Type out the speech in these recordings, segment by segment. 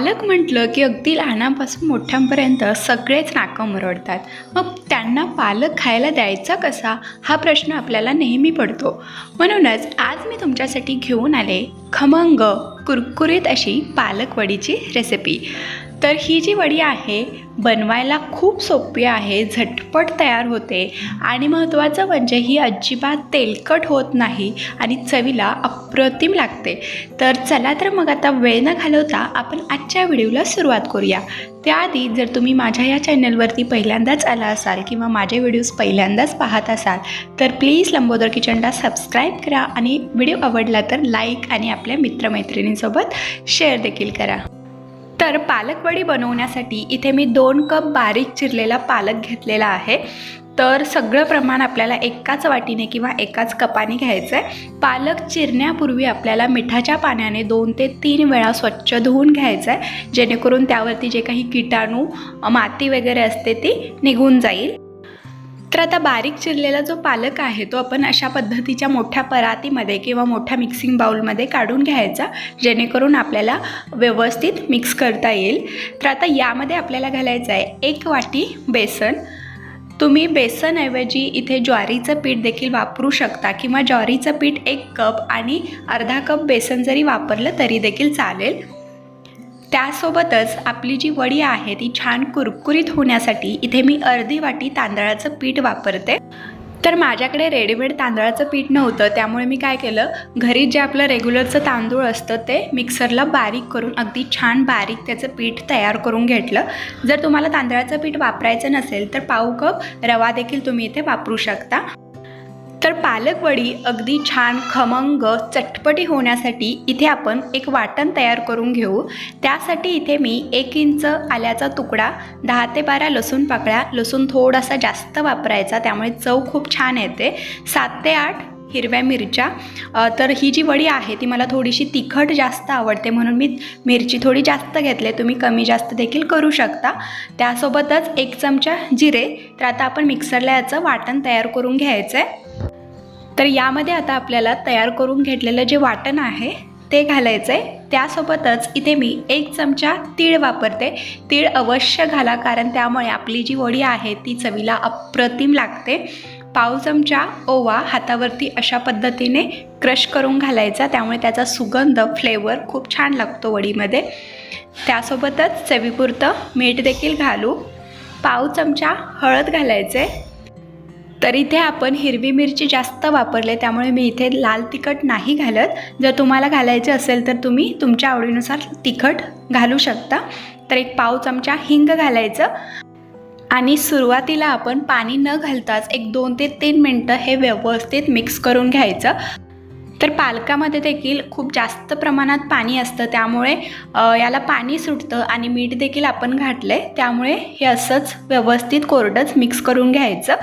पालक म्हटलं की अगदी लहानापासून मोठ्यांपर्यंत सगळेच नाकं मुरडतात. मग त्यांना पालक खायला द्यायचा कसा? हा प्रश्न आपल्याला नेहमी पडतो. म्हणूनच आज मी तुमच्यासाठी घेऊन आले खमंग कुरकुरीत अशी पालकवडीची रेसिपी तर ही जी वडी आहे बनवायला खूप सोपी आहे झटपट तयार होते आणि महत्त्वाचं म्हणजे ही अजिबात तेलकट होत नाही आणि चवीला अप्रतिम लागते. तर चला तर मग आता वेळ न घालवता आपण आजच्या व्हिडिओला सुरुवात करूया. त्याआधी जर तुम्ही माझ्या या चॅनलवरती पहिल्यांदाच आला असाल किंवा माझे व्हिडिओज पहिल्यांदाच पाहत असाल तर प्लीज लंबोदर किचनला सबस्क्राईब करा आणि व्हिडिओ आवडला तर लाईक आणि आपल्या मित्रमैत्रिणींसोबत शेअर देखील करा. तर पालकवडी बनवण्यासाठी इथे मी दोन कप बारीक चिरलेला पालक घेतलेला आहे. तर सगळं प्रमाण आपल्याला एकाच वाटीने किंवा एकाच कपाने घ्यायचं आहे पालक चिरण्यापूर्वी आपल्याला मिठाच्या पाण्याने दोन ते तीन वेळा स्वच्छ धुवून घ्यायचं आहे जेणेकरून त्यावरती जे काही किटाणू माती वगैरे असते ती निघून जाईल. तर आता बारीक चिरलेला जो पालक आहे तो आपण अशा पद्धतीच्या मोठ्या परातीमध्ये किंवा मोठ्या मिक्सिंग बाउलमध्ये काढून घ्यायचा जेणेकरून आपल्याला व्यवस्थित मिक्स करता येईल. तर आता यामध्ये आपल्याला घालायचं आहे एक वाटी बेसन. तुम्ही बेसनऐवजी इथे ज्वारीचं पीठ देखील वापरू शकता किंवा ज्वारीचं पीठ एक कप आणि अर्धा कप बेसन जरी वापरलं तरी देखील चालेल. त्यासोबतच आपली जी वडी आहे ती छान कुरकुरीत होण्यासाठी इथे मी अर्धी वाटी तांदळाचं पीठ वापरते. तर माझ्याकडे रेडीमेड तांदळाचं पीठ नव्हतं त्यामुळे मी काय केलं घरी जे आपलं रेग्युलरचं तांदूळ असतं ते मिक्सरला बारीक करून अगदी छान बारीक त्याचं पीठ तयार करून घेतलं. जर तुम्हाला तांदळाचं पीठ वापरायचं नसेल तर पाव कप रवा देखील तुम्ही इथे वापरू शकता. पालकवडी पालक वडी अगदी छान खमंग चटपटी होण्यासाठी इथे आपण एक वाटण तयार करून घेऊ. त्यासाठी इथे मी एक इंच आल्याचा तुकडा दहा ते बारा लसूण पाकळ्या लसूण थोडासा जास्त वापरायचा त्यामुळे चव खूप छान येते. सात ते आठ हिरव्या मिरच्या. तर ही जी वडी आहे ती मला थोडीशी तिखट जास्त आवडते म्हणून मी मिरची थोडी जास्त घेतले. तुम्ही कमी जास्त देखील करू शकता. त्यासोबतच एक चमचा जिरे तर आता आपण मिक्सरला याचं वाटण तयार करून घ्यायचं आहे तर यामध्ये आता आपल्याला तयार करून घेतलेलं जे वाटण आहे ते घालायचं आहे त्यासोबतच इथे मी एक चमचा तीळ वापरते. तीळ अवश्य घाला कारण त्यामुळे आपली जी वडी आहे ती चवीला अप्रतिम लागते. पाव चमचा ओवा हातावरती अशा पद्धतीने क्रश करून घालायचा. त्यामुळे त्याचा सुगंध फ्लेवर खूप छान लागतो वडीमध्ये. त्यासोबतच चवीपुरतं मीठ देखील घालू. पाव चमचा हळद घालायचे तर इथे आपण हिरवी मिरची जास्त वापरले त्यामुळे मी इथे लाल तिखट नाही घालत. जर तुम्हाला घालायचे असेल तर तुम्ही तुमच्या आवडीनुसार तिखट घालू शकता. तर एक पाव चमचा हिंग घालायचं. आणि सुरुवातीला आपण पाणी न घालताच एक दोन ते तीन मिनटं हे व्यवस्थित मिक्स करून घ्यायचं. तर पालकामध्ये देखील खूप जास्त प्रमाणात पाणी असतं. त्यामुळे याला पाणी सुटतं आणि मीठ देखील आपण घातलं आहे त्यामुळे हे असंच व्यवस्थित कोरडंच मिक्स करून घ्यायचं.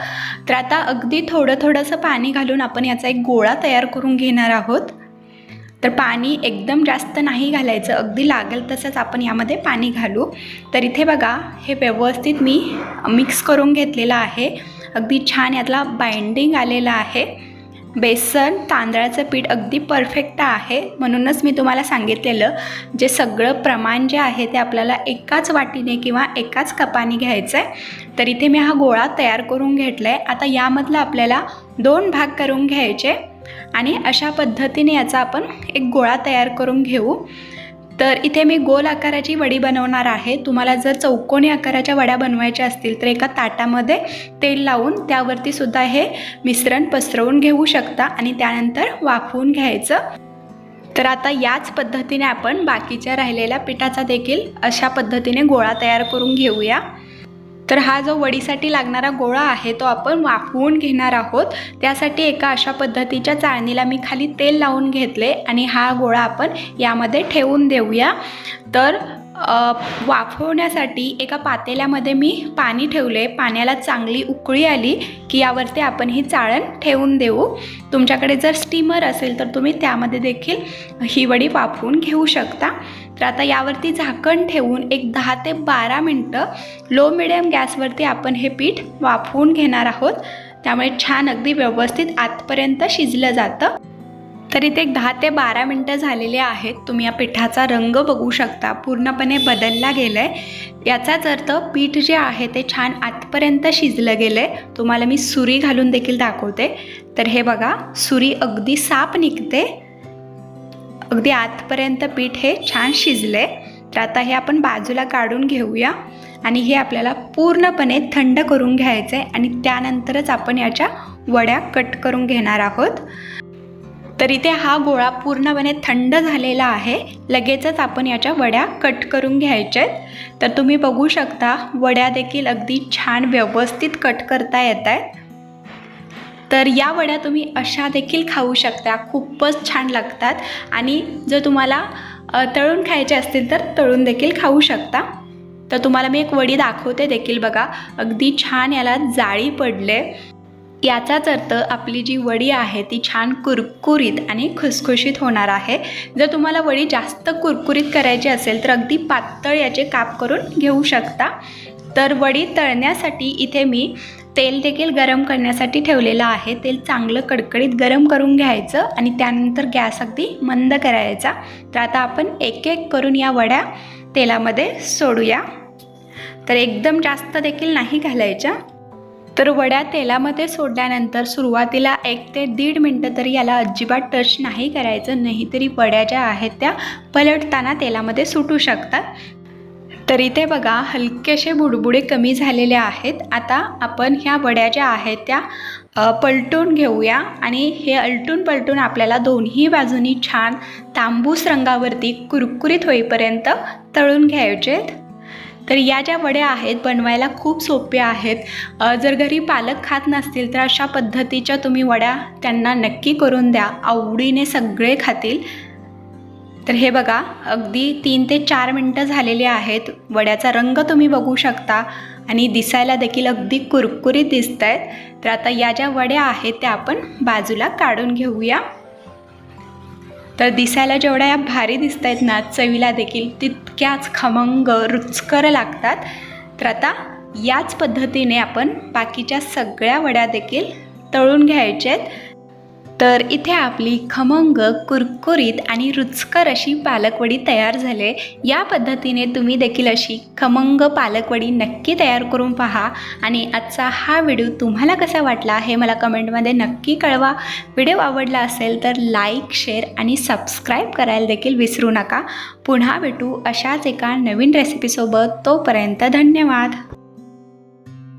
तर आता अगदी थोडं थोडंसं पाणी घालून आपण याचा एक गोळा तयार करून घेणार आहोत. तर पाणी एकदम जास्त नाही घालायचं. अगदी लागेल तसंच आपण यामध्ये पाणी घालू. तर इथे बघा हे व्यवस्थित मी मिक्स करून घेतलेलं आहे. अगदी छान यातला बाइंडिंग आलेलं आहे. बेसन तांदळाचं पीठ अगदी परफेक्ट आहे. म्हणूनच मी तुम्हाला सांगितलेलं जे सगळं प्रमाण जे आहे ते आपल्याला एकाच वाटीने किंवा एकाच कपाने घ्यायचं आहे तर इथे मी हा गोळा तयार करून घेतला आहे आता यामधला आपल्याला दोन भाग करून घ्यायचे आणि अशा पद्धतीने याचा आपण एक गोळा तयार करून घेऊ. तर इथे मी गोल आकाराची वडी बनवणार आहे. तुम्हाला जर चौकोनी आकाराच्या वड्या बनवायच्या असतील तर एका ताटामध्ये तेल लावून त्यावरती सुद्धा हे मिश्रण पसरवून घेऊ शकता आणि त्यानंतर वाफवून घ्यायचं. तर आता याच पद्धतीने आपण बाकीच्या राहिलेल्या पिठाचा देखील अशा पद्धतीने गोळा तयार करून घेऊया. तर हा जो वडीसाठी लागणारा गोळा आहे तो आपण वाफवून घेणार आहोत. त्यासाठी एका अशा पद्धतीच्या चाळणीला मी खाली तेल लावून घेतले आणि हा गोळा आपण यामध्ये ठेवून देऊया. तर वाफवण्यासाठी एका पातेल्यामध्ये मी पाणी ठेवले पाण्याला चांगली उकळी आली की यावरती आपण ही चाळण ठेवून देऊ. तुमच्याकडे जर स्टीमर असेल तर तुम्ही त्यामध्ये देखील ही वडी वाफवून घेऊ शकता. तर आता यावरती झाकण ठेवून एक दहा ते बारा मिनटं लो मिडियम गॅसवरती आपण हे पीठ वाफवून घेणार आहोत. त्यामुळे छान अगदी व्यवस्थित आतपर्यंत शिजलं जातं. तर इथे एक दहा ते बारा मिनटं झालेले आहेत. तुम्ही या पिठाचा रंग बघू शकता. पूर्णपणे बदलला गेला आहे याचाच अर्थ पीठ जे आहे ते छान आतपर्यंत शिजलं गेलं आहे तुम्हाला मी सुरी घालून देखील दाखवते. तर हे बघा सुरी अगदी साप निघते. अगदी आतपर्यंत पीठ हे छान शिजले तर आता हे आपण बाजूला काढून घेऊया. आणि हे आपल्याला पूर्णपणे थंड करून घ्यायचं आहे आणि त्यानंतरच आपण याच्या वड्या कट करून घेणार आहोत. तर इथे हा गोळा पूर्णपणे थंड झालेला आहे. लगेचच आपण याच्या वड्या कट करून घ्यायच्या आहेत. तर तुम्ही बघू शकता वड्या देखील अगदी छान व्यवस्थित कट करता येत आहेत. तर या वड्या तुम्ही अशा देखील खाऊ शकता खूपच छान लागतात. आणि जर तुम्हाला तळून खायचे असतील तर तळून देखील खाऊ शकता. तर तुम्हाला मी एक वडी दाखवते देखील बघा. अगदी छान याला जाळी पडले. याचाच अर्थ आपली जी वडी आहे ती छान कुरकुरीत आणि खुसखुशीत होणार आहे. जर तुम्हाला वडी जास्त कुरकुरीत करायची असेल तर अगदी पातळ याचे काप करून घेऊ शकता. तर वडी तळण्यासाठी इथे मी तेल देखील गरम करण्यासाठी ठेवलेलं आहे. तेल चांगलं कडकडीत गरम करून घ्यायचं आणि त्यानंतर गॅस अगदी मंद करायचा. तर आता आपण एक एक करून या वड्या तेलामध्ये सोडूया. तर एकदम जास्त देखील नाही घालायच्या. तर वड्या तेलामध्ये सोडल्यानंतर सुरुवातीला एक ते दीड मिनटं तरी याला अजिबात टच नाही करायचं नाही तरी वड्या ज्या आहेत त्या पलटताना तेलामध्ये सुटू शकतात. तर इथे बघा हलकेसे बुडबुडे कमी झालेले आहेत. आता आपण ह्या वड्या ज्या आहेत त्या पलटून घेऊया आणि हे अलटून पलटून आपल्याला दोन्ही बाजूनी छान तांबूस रंगावरती कुरकुरीत होईपर्यंत तळून घ्यायचे आहेत तर या ज्या वड्या आहेत बनवायला खूप सोप्या आहेत. जर घरी पालक खात नसतील तर अशा पद्धतीच्या तुम्ही वड्या त्यांना नक्की करून द्या. आवडीने सगळे खातील. तर हे बघा अगदी तीन ते चार मिनटं झालेली आहेत. वड्याचा रंग तुम्ही बघू शकता आणि दिसायला देखील अगदी कुरकुरीत दिसत आहेत तर आता या ज्या वड्या आहेत त्या आपण बाजूला काढून घेऊया. तर दिसायला जेवढ्या या भारी दिसत आहेत ना चवीला देखील तितक्याच खमंग रुचकर लागतात. तर आता याच पद्धतीने आपण बाकीच्या सगळ्या वड्या देखील तळून घ्यायच्या आहेत. तर इथे आपली खमंग कुरकुरीत आणि रुचकर अशी पालकवडी तयार झाले. या पद्धतीने तुम्ही देखील अशी खमंग पालकवडी नक्की तयार करून पहा. आणि आजचा हा व्हिडिओ तुम्हाला कसा वाटला हे मला कमेंटमध्ये नक्की कळवा. व्हिडिओ आवडला असेल तर लाईक शेअर आणि सबस्क्राईब करायला देखील विसरू नका. पुन्हा भेटू अशाच एका नवीन रेसिपीसोबत. तोपर्यंत धन्यवाद.